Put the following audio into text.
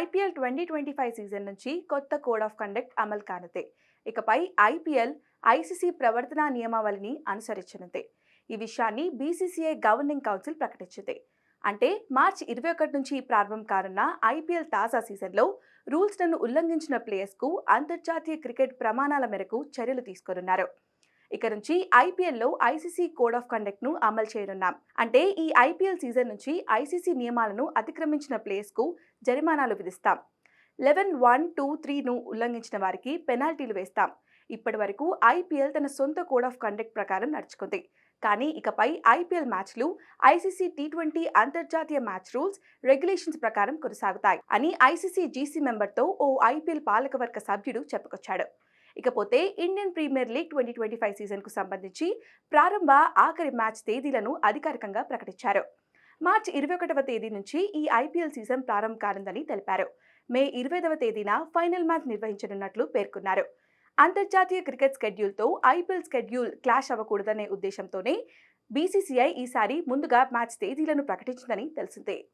IPL twenty twenty five season నుంచి కొత్త code of conduct అమలు కానుంది. ఇకపై ఐపీఎల్ ఐసీసీ ప్రవర్తనా నియమావళిని అనుసరించనుంది. ఈ విషయాన్ని బీసీసీఐ గవర్నింగ్ కౌన్సిల్ ప్రకటించింది. అంటే మార్చి ఇరవై ఒకటి నుంచి ప్రారంభం కానున్న ఐపీఎల్ తాజా సీజన్లో రూల్స్లను ఉల్లంఘించిన ప్లేయర్స్కు అంతర్జాతీయ క్రికెట్ ప్రమాణాల మేరకు చర్యలు తీసుకోనున్నారు. ఇక నుంచి ఐపీఎల్లో ఐసీసీ కోడ్ ఆఫ్ కండక్ట్ను అమలు చేయనున్నాం. అంటే ఈ ఐపీఎల్ సీజన్ నుంచి ఐసీసీ నియమాలను అతిక్రమించిన ప్లేస్కు జరిమానాలు విధిస్తాం. లెవెన్ వన్ టూ త్రీను ఉల్లంఘించిన వారికి పెనాల్టీలు వేస్తాం. ఇప్పటి వరకు ఐపీఎల్ తన సొంత కోడ్ ఆఫ్ కండక్ట్ ప్రకారం నడుచుకుంది. కానీ ఇకపై ఐపీఎల్ మ్యాచ్లు ఐసీసీ టీ ట్వంటీ అంతర్జాతీయ మ్యాచ్ రూల్స్ రెగ్యులేషన్స్ ప్రకారం కొనసాగుతాయి అని ఐసీసీ జీసీ మెంబర్తో ఓ ఐపీఎల్ పాలకవర్గ సభ్యుడు చెప్పుకొచ్చాడు. ఇకపోతే Indian premier league twenty twenty five సీజన్కు సంబంధించి ప్రారంభ ఆఖరి మ్యాచ్ తేదీలను అధికారికంగా ప్రకటించారు. మార్చి ఇరవై ఒకటవ తేదీ నుంచి ఈ ఐపీఎల్ సీజన్ ప్రారంభం కానుందని తెలిపారు. మే ఇరవైదవ తేదీన ఫైనల్ మ్యాచ్ నిర్వహించనున్నట్లు పేర్కొన్నారు. అంతర్జాతీయ క్రికెట్ స్కెడ్యూల్తో ఐపీఎల్ స్కెడ్యూల్ క్లాష్ అవ్వకూడదనే ఉద్దేశంతోనే బీసీసీఐ ఈసారి ముందుగా మ్యాచ్ తేదీలను ప్రకటించిందని తెలిసిందే.